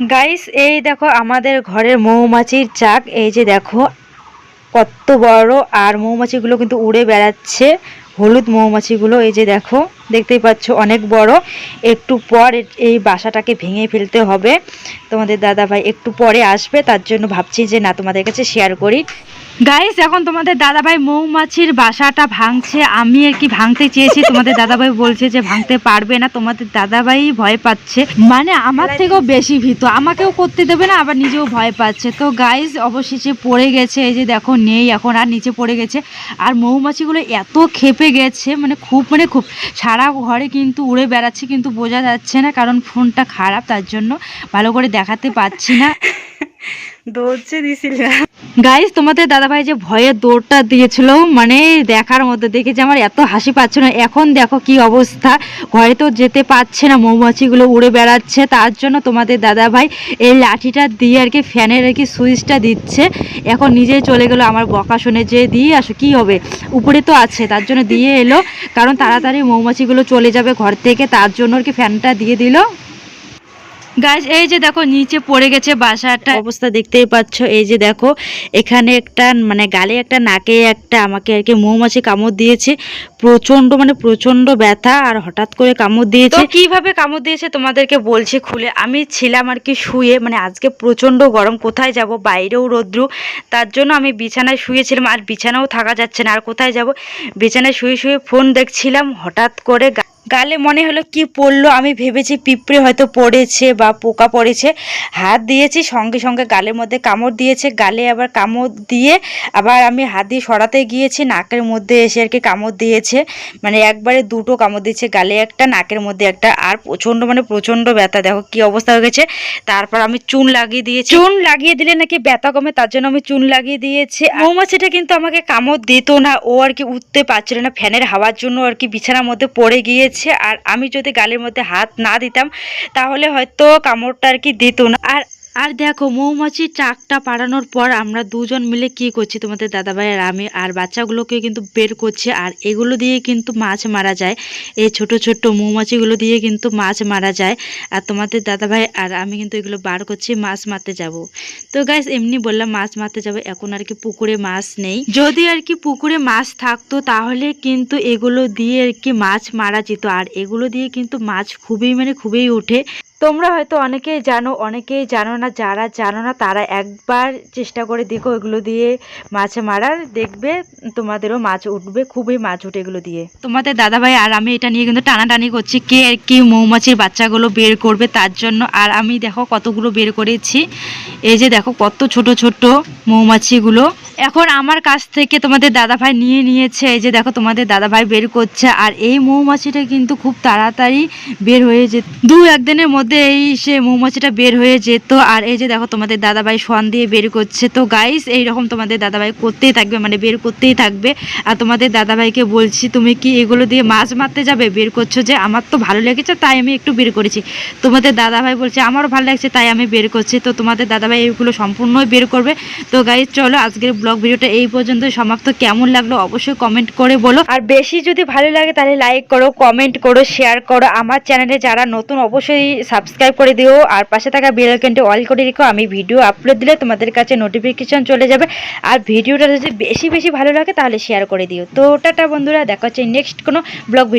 Guys এই দেখো আমাদের ঘরের মৌমাছির চাক। এই যে দেখো, কত বড়। আর মৌমাছিগুলো কিন্তু উড়ে বেড়াচ্ছে। হলুদ মৌমাছিগুলো, এই যে দেখো। দেখতেই পাচ্ছ অনেক বড়। একটু পর এই বাসাটাকে ভেঙে ফেলতে হবে। তোমাদের দাদা ভাই একটু পরে আসবে তার জন্য ভাবছি যে না তোমাদের কাছে শেয়ার করি। গাইস এখন তোমাদের দাদাভাই মৌমাছির বাসাটা ভাঙছে আমি আর কি ভাঙতে চেয়েছি। তোমাদের দাদাভাই বলছে যে ভাঙতে পারবে না তোমাদের দাদাভাই ভয় পাচ্ছে। মানে আমার থেকেও বেশি ভীত আমাকেও করতে দেবে না আবার নিজেও ভয় পাচ্ছে। তো গাইস অবশেষে পড়ে গেছে এই যে দেখো নেই এখন আর নিচে পড়ে গেছে। আর মৌমাছিগুলো এত খেপে গেছে মানে খুব মানে খুব। সারা ঘরে কিন্তু উড়ে বেড়াচ্ছে কিন্তু বোঝা যাচ্ছে না কারণ ফোনটা খারাপ তার জন্য ভালো করে দেখাতে পাচ্ছি না। দৌড়ছে দিছিল। গাইস তোমাদের দাদাভাই যে ভয়ের দৌড়টা দিয়েছিল মানে দেখার মধ্যে দেখেছি আমার এত হাসি পাচ্ছে না। এখন দেখো কি অবস্থা। ঘরে তো যেতে পারছে না, মৌমাছিগুলো উড়ে বেড়াচ্ছে। তার জন্য তোমাদের দাদাভাই এই লাঠিটা দিয়ে আর কি, ফ্যানের আর কি সুইচটা দিচ্ছে। এখন নিজেই চলে গেলো আমার বকা শুনে যে, দিয়ে আসো, কি হবে? উপরে তো আছে, তার জন্য দিয়ে এলো। কারণ তাড়াতাড়ি মৌমাছিগুলো চলে যাবে ঘর থেকে, তার জন্য আর কি ফ্যানটা দিয়ে দিল। গাছ এই যে দেখো নিচে পড়ে গেছে বাসাটা। অবস্থা দেখতেই পাচ্ছ এই যে দেখো এখানে একটা মানে গালে একটা নাকে একটা আমাকে আর কি মৌমাছি কামড় দিয়েছে। প্রচণ্ড মানে প্রচণ্ড ব্যথা আর হঠাৎ করে কামড় দিয়েছে। কীভাবে কামড় দিয়েছে তোমাদেরকে বলছি খুলে। আমি ছিলাম আর কি শুয়ে মানে আজকে প্রচণ্ড গরম কোথায় যাব? বাইরেও রৌদ্র তার জন্য আমি বিছানায় শুয়েছিলাম আর বিছানাও থাকা যাচ্ছে না আর কোথায় যাব? বিছানায় শুয়ে শুয়ে ফোন দেখছিলাম হঠাৎ করে গালে মনে হলো কি পড়ল, আমি ভেবেছি পিঁপড়ে হয়তো পড়েছে বা পোকা পড়েছে। হাত দিয়েছি, সঙ্গে সঙ্গে গালের মধ্যে কামড় দিয়েছে। গালে আবার কামড় দিয়ে আবার আমি হাত দিয়ে সরাতে গিয়েছি, নাকের মধ্যে এসে আর কি কামড় দিয়েছে। মানে একবারে দুটো কামড় দিয়েছে, গালে একটা, নাকের মধ্যে একটা। আর প্রচণ্ড মানে প্রচণ্ড ব্যথা, দেখো কি অবস্থা হয়ে গেছে। তারপর আমি চুন লাগিয়ে দিয়েছি। চুন লাগিয়ে দিলে নাকি ব্যথা কমে, তার জন্য আমি চুন লাগিয়ে দিয়েছি। মৌমাছিটা কিন্তু আমাকে কামড় দিত না, ও আর কি উঠতে পারছিল না। ফ্যানের হাওয়ার জন্য আর কি বিছানার মধ্যে পড়ে গিয়েছে আর আমি যদি গালের মধ্যে হাত না দিতাম, তাহলে হয়তো কামড়টা আর কি দিত না। আর আর দেখো, মৌমাছি চাকটা পাড়ানোর পর আমরা দুজন মিলে কি করছি তোমাদের দাদাভাই আর আমি, আর বাচ্চাগুলোকে কিন্তু বের করছি, আর এগুলো দিয়ে কিন্তু মাছ মারা যায়। এই ছোট ছোট মৌমাছিগুলো দিয়ে কিন্তু মাছ মারা যায়। আর তোমাদের দাদাভাই আর আমি কিন্তু এগুলো বার করছি, মাছ মারতে যাব। তো গাইস এমনি বললাম মাছ মারতে যাব, এখন আর কি পুকুরে মাছ নেই। যদি আর কি পুকুরে মাছ থাকতো, তাহলে কিন্তু এগুলো দিয়ে আর কি মাছ মারা যেত। আর এগুলো দিয়ে কিন্তু মাছ খুবই মানে খুবই ওঠে। তোমরা হয়তো অনেকেই জানো অনেকেই জানো না, যারা জানো না, তারা একবার চেষ্টা করে দেখো এগুলো দিয়ে মাছ মারার। দেখবে তোমাদেরও মাছ উঠবে, খুবই মাছ উঠে এগুলো দিয়ে। তোমাদের দাদাভাই আর আমি এটা নিয়ে কিন্তু টানাটানি করছি, কে আর কি মৌমাছির বাচ্চাগুলো বের করবে তার জন্য। আর আমি দেখো কতগুলো বের করেছি। এই যে দেখো কত ছোট ছোট মৌমাছিগুলো। এখন আমার কাছ থেকে তোমাদের দাদাভাই নিয়ে নিয়েছে, এই যে দেখো তোমাদের দাদাভাই বের করছে, আর এই মৌমাছিটা কিন্তু খুব তাড়াতাড়ি বের হয়ে যেত দু একদিনের মধ্যে এই সে মৌমাছিটা বের হয়ে যেত, আর এই যে দেখো তোমাদের দাদাভাই সোয়ান দিয়ে বের করছে। তো গাইস এইরকম তোমাদের দাদাভাই করতেই থাকবে মানে বের করতেই থাকবে। আর তোমাদের দাদাভাইকে বলছি, তুমি কি এগুলো দিয়ে মাছ মারতে যাবে? বের করছ যে, আমার তো ভালো লেগেছে, তাই আমি একটু বের করেছি। তোমাদের দাদাভাই বলছে, আমারও ভালো লাগছে, তাই আমি বের করছি। তো তোমাদের দাদাভাই এগুলো সম্পূর্ণই বের করবে। তো গাইজ চলো আজকের ব্লগ ভিডিওটা এই পর্যন্ত সমাপ্ত। কেমন লাগল অবশ্যই কমেন্ট করে বলো। আর বেশি যদি ভালো লাগে তাহলে লাইক করো কমেন্ট করো শেয়ার করো। আমার চ্যানেলে যারা নতুন অবশ্যই সাবস্ক্রাইব করে দিও। আর পাশে থাকা বেল আইকনটি অল করে রেখো। আমি ভিডিও আপলোড দিলে তোমাদের কাছে নোটিফিকেশন চলে যাবে। আর ভিডিওটা যদি বেশি বেশি ভালো লাগে তাহলে শেয়ার করে দিও। তো টাটা বন্ধুরা, দেখা হচ্ছে নেক্সট কোনো ব্লগ ভিডিও